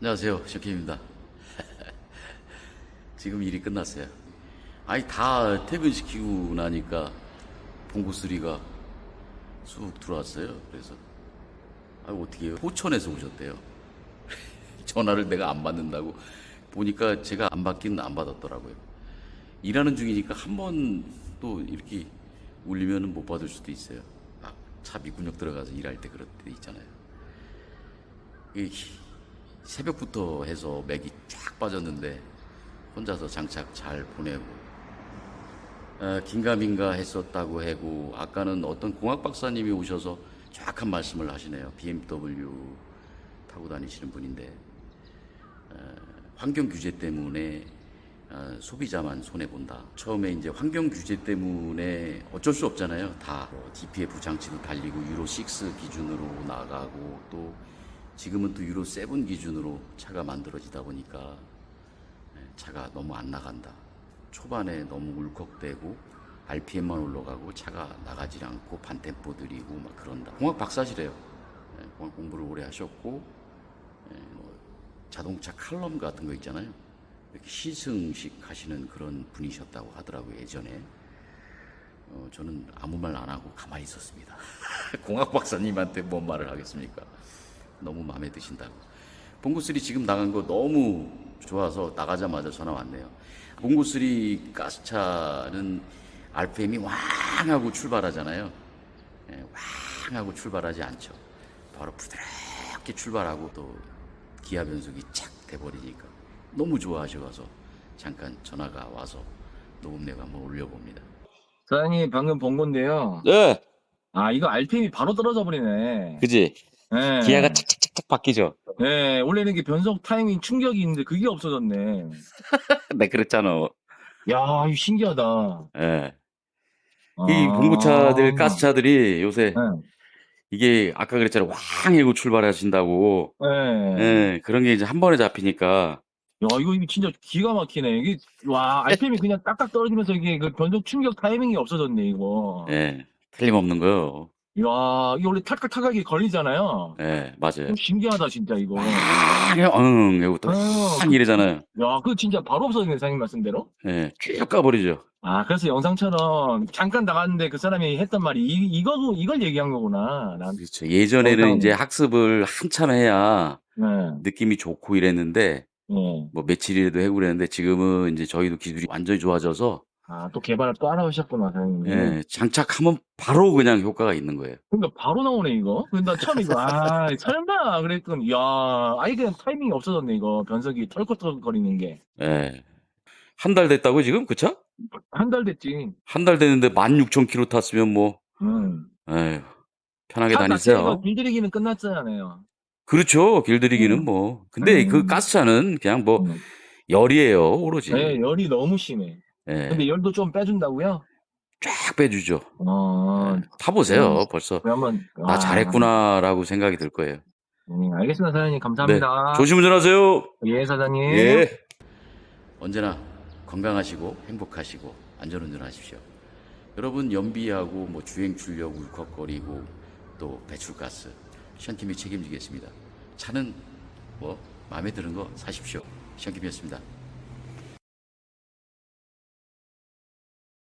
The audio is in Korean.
안녕하세요. 셔킴입니다. 지금 일이 끝났어요. 아니, 다 퇴근시키고 나니까 봉구쓰리가 쑥 들어왔어요. 그래서, 아 어떻게 해요? 포천에서 오셨대요. 전화를 내가 안 받는다고. 보니까 제가 안 받기는 안 받았더라고요. 일하는 중이니까 한 번 또 이렇게 울리면 못 받을 수도 있어요. 아, 차 미군역 들어가서 일할 때 그럴 때 있잖아요. 이 새벽부터 해서 맥이 쫙 빠졌는데 혼자서 장착 잘 보내고 아, 긴가민가 했었다고 하고 아까는 어떤 공학 박사님이 오셔서 정확한 말씀을 하시네요. BMW 타고 다니시는 분인데 어, 환경 규제 때문에 어, 소비자만 손해 본다. 처음에 이제 환경 규제 때문에 어쩔 수 없잖아요. 다 뭐, DPF 장치도 달리고 유로 6 기준으로 나가고 또 지금은 또 유로 7 기준으로 차가 만들어지다 보니까 예, 차가 너무 안 나간다. 초반에 너무 울컥대고 RPM만 올라가고 차가 나가지 않고 반템포 들이고 막 그런다. 공학 박사시래요. 예, 공학 공부를 오래 하셨고 예, 뭐 자동차 칼럼 같은 거 있잖아요. 이렇게 시승식 하시는 그런 분이셨다고 하더라고요 예전에. 어, 저는 아무 말 안 하고 가만히 있었습니다. 공학 박사님한테 뭔 말을 하겠습니까? 너무 마음에 드신다고. 봉구쓰리 지금 나간 거 너무 좋아서 나가자마자 전화 왔네요. 봉구쓰리 가스차는 RPM이 왕 하고 출발하잖아요. 예, 왕 하고 출발하지 않죠. 바로 부드럽게 출발하고 또 기아 변속이 착 돼버리니까 너무 좋아하셔서 잠깐 전화가 와서 녹음내고 한번 올려봅니다. 사장님 방금 본 건데요. 네, 아 이거 RPM이 바로 떨어져 버리네. 그지. 네. 기아가 착착착착 바뀌죠. 네 원래는 이게 변속 타이밍 충격이 있는데 그게 없어졌네. 네, 그랬잖아. 야 이거 신기하다. 예. 아. 이 봉구차들, 가스차들이 요새 네. 이게 아까 그랬잖아. 왕 하고 출발하신다고. 네. 예, 그런 게 이제 한 번에 잡히니까. 야 이거 이거 진짜 기가 막히네. 이게 와 RPM이 그냥 딱딱 떨어지면서 이게 그 변속 충격 타이밍이 없어졌네 이거. 예, 틀림없는 거요. 야 이게 원래 탈깍탈깍이 걸리잖아요. 예, 맞아요. 좀 신기하다 진짜 이거. 왕, 응, 이거 또, 어, 왕 이래잖아요. 야 그거 진짜 바로 없어지네 사장님 말씀대로. 예, 쭉 가버리죠. 아, 그래서 영상처럼 잠깐 나갔는데 그 사람이 했던 말이 이, 이거, 이걸 얘기한 거구나. 난, 그렇죠. 예전에는 영상- 이제 학습을 한참 해야 네, 느낌이 좋고 이랬는데, 네. 뭐 며칠이라도 해고 그랬는데, 지금은 이제 저희도 기술이 완전히 좋아져서, 아, 또 개발을 또 알아보셨구나, 사장님. 예, 장착하면 바로 그냥 효과가 있는 거예요. 그러니까 바로 나오네, 이거. 근데 나 처음에 이거, 아, 설마, 그랬더니, 야, 아예 그냥 타이밍이 없어졌네, 이거. 변속이 털컥털컥거리는 게. 예. 한 달 됐다고 지금 그 차? 한 달 됐지. 한 달 됐는데 16,000km 탔으면 뭐, 음. 에휴, 편하게 차 다니세요. 길들이기는 끝났잖아요. 그렇죠. 길들이기는 음. 뭐. 근데 음. 그 가스차는 그냥 뭐 음. 열이에요, 오로지. 네, 열이 너무 심해. 예, 근데 열도 좀 빼준다고요? 쫙 빼주죠. 어, 예, 타보세요. 음. 벌써 그럼 한번. 나 아, 잘했구나라고 생각이 들 거예요. 음, 알겠습니다, 사장님. 감사합니다. 조심 운전하세요. 예, 사장님. 예. 언제나 건강하시고 행복하시고 안전운전 하십시오. 여러분 연비하고 뭐 주행 출력 울컥거리고 또 배출가스 시안팀이 책임지겠습니다. 차는 뭐 마음에 드는 거 사십시오. 시안팀이었습니다.